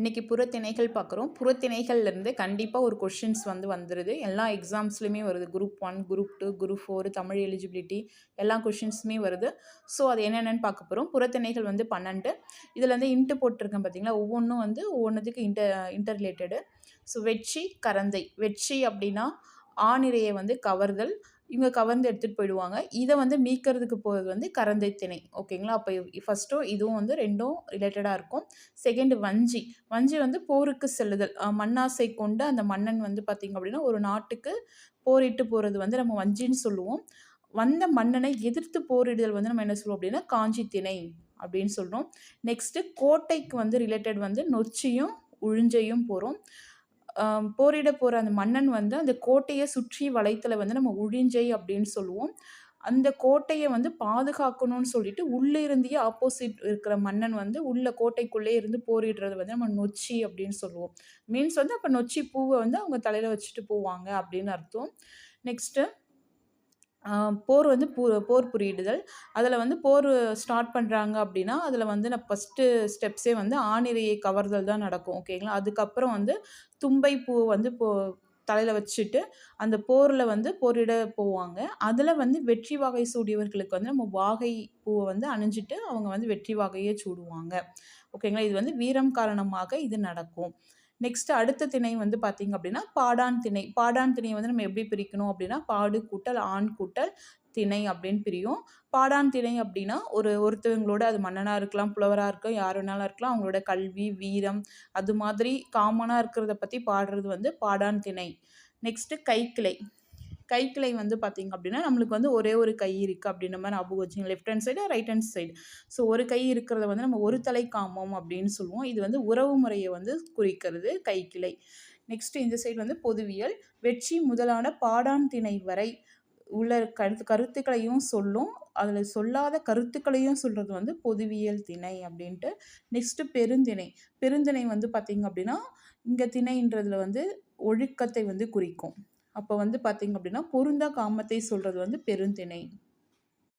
இன்றைக்கி புறத்திணைகள் பார்க்குறோம். புறத்திணைகள்லேருந்து கண்டிப்பாக ஒரு கொஷின்ஸ் வந்து வந்துடுது எல்லா எக்ஸாம்ஸ்லையுமே வருது. Group one group two group four Tamil eligibility எல்லா கொஷின்ஸுமே வருது. ஸோ அது என்னென்னு பார்க்க போகிறோம் புறத்திணைகள் வந்து பன்னெண்டு. இதில் வந்து இன்ட்டு போட்டிருக்கேன் பார்த்தீங்களா ஒவ்வொன்றும் வந்து ஒவ்வொன்றுத்துக்கு இன்டர் இன்டர் ரிலேட்டடு ஸோ வெற்றி கரந்தை. வெற்றி அப்படின்னா ஆணிரையை வந்து கவர்தல். இவங்க கவர்ந்து எடுத்துகிட்டு போயிடுவாங்க. இதை வந்து மீக்கிறதுக்கு போகிறது வந்து கரந்தை திணை ஓகேங்களா? அப்போ ஃபஸ்ட்டும் இதுவும் வந்து ரெண்டும் ரிலேட்டடாக இருக்கும். செகண்ட் வஞ்சி வஞ்சி வந்து போருக்கு செல்லுதல். மண்ணாசை கொண்டு அந்த மன்னன் வந்து பார்த்திங்க அப்படின்னா ஒரு நாட்டுக்கு போரிட்டு போகிறது வந்து நம்ம வஞ்சின்னு சொல்லுவோம். வந்த மன்னனை எதிர்த்து போரிடுதல் வந்து நம்ம என்ன சொல்லுவோம் அப்படின்னா காஞ்சி திணை அப்படின்னு சொல்கிறோம் நெக்ஸ்ட்டு கோட்டைக்கு வந்து ரிலேட்டட் வந்து நொச்சியும் உழிஞ்சையும் போகிறோம் போரிட போகிற அந்த மன்னன் வந்து அந்த கோட்டையை சுற்றி வளைத்தில் வந்து நம்ம உழிஞ்சை அப்படின்னு சொல்லுவோம். அந்த கோட்டையை வந்து பாதுகாக்கணும்னு சொல்லிட்டு உள்ளே இருந்தே ஆப்போசிட் இருக்கிற மன்னன் வந்து உள்ள கோட்டைக்குள்ளே இருந்து போரிடுறது வந்து நம்ம நொச்சி அப்படின்னு சொல்லுவோம். மீன்ஸ் வந்து அப்போ நொச்சி பூவை வந்து அவங்க தலையில் வச்சுட்டு போவாங்க அப்படின்னு அர்த்தம். நெக்ஸ்ட்டு போர் வந்து பு போர் புரியிடுதல். அதில் வந்து போர் ஸ்டார்ட் பண்ணுறாங்க அப்படின்னா அதில் வந்து நான் ஃபஸ்ட்டு ஸ்டெப்ஸே வந்து ஆணிரையை கவர்தல் தான் நடக்கும் ஓகேங்களா அதுக்கப்புறம் வந்து தும்பை பூ வந்து போ தலையில் வச்சுட்டு அந்த போரில் வந்து போரிட போவாங்க. அதில் வந்து வெற்றி வாகை சூடியவர்களுக்கு வந்து நம்ம வாகை பூவை வந்து அணிஞ்சிட்டு அவங்க வந்து வெற்றி வாகையே சூடுவாங்க ஓகேங்களா இது வந்து வீரம் காரணமாக இது நடக்கும். நெக்ஸ்ட் அடுத்த திணை வந்து பார்த்திங்க அப்படின்னா பாடான் திணை. பாடான் திணையை வந்து நம்ம எப்படி பிரிக்கணும் அப்படின்னா பாடு கூட்டல் ஆண் கூட்டல் திணை அப்படின்னு பிரியும். பாடான் திணை அப்படின்னா ஒரு ஒருத்தவங்களோட அது மன்னனாக இருக்கலாம் புலவராக இருக்கலாம் யார் வேணாலும் இருக்கலாம் அவங்களோட கல்வி வீரம் அது மாதிரி காமனாக இருக்கிறத பற்றி பாடுறது வந்து பாடான் திணை. நெக்ஸ்ட்டு கைக்கிளை. கைக்கிளை வந்து பார்த்திங்க அப்படின்னா நம்மளுக்கு வந்து ஒரே ஒரு கை இருக்குது அப்படின்ற மாதிரி ஞாபகம் வச்சுங்க left hand side right hand side so ஒரு கை இருக்கிறத வந்து நம்ம ஒரு தலை காமம் அப்படின்னு சொல்லுவோம். இது வந்து உறவு முறையை வந்து குறிக்கிறது கைக்கிளை. நெக்ஸ்ட் இந்த சைடு வந்து பொதுவியல். வெற்றி முதலான பாடான் திணை வரை உள்ள கருத்து கருத்துக்களையும் சொல்லும். அதில் சொல்லாத கருத்துக்களையும் சொல்கிறது வந்து பொதுவியல் திணை அப்படின்ட்டு. நெக்ஸ்ட்டு பெருந்திணை. பெருந்திணை வந்து பார்த்திங்க அப்படின்னா இங்கே திணைன்றதில் வந்து ஒழுக்கத்தை வந்து குறிக்கும். அப்போ வந்து பார்த்திங்க அப்படின்னா பொருந்தா காமத்தை சொல்கிறது வந்து பெருந்திணை.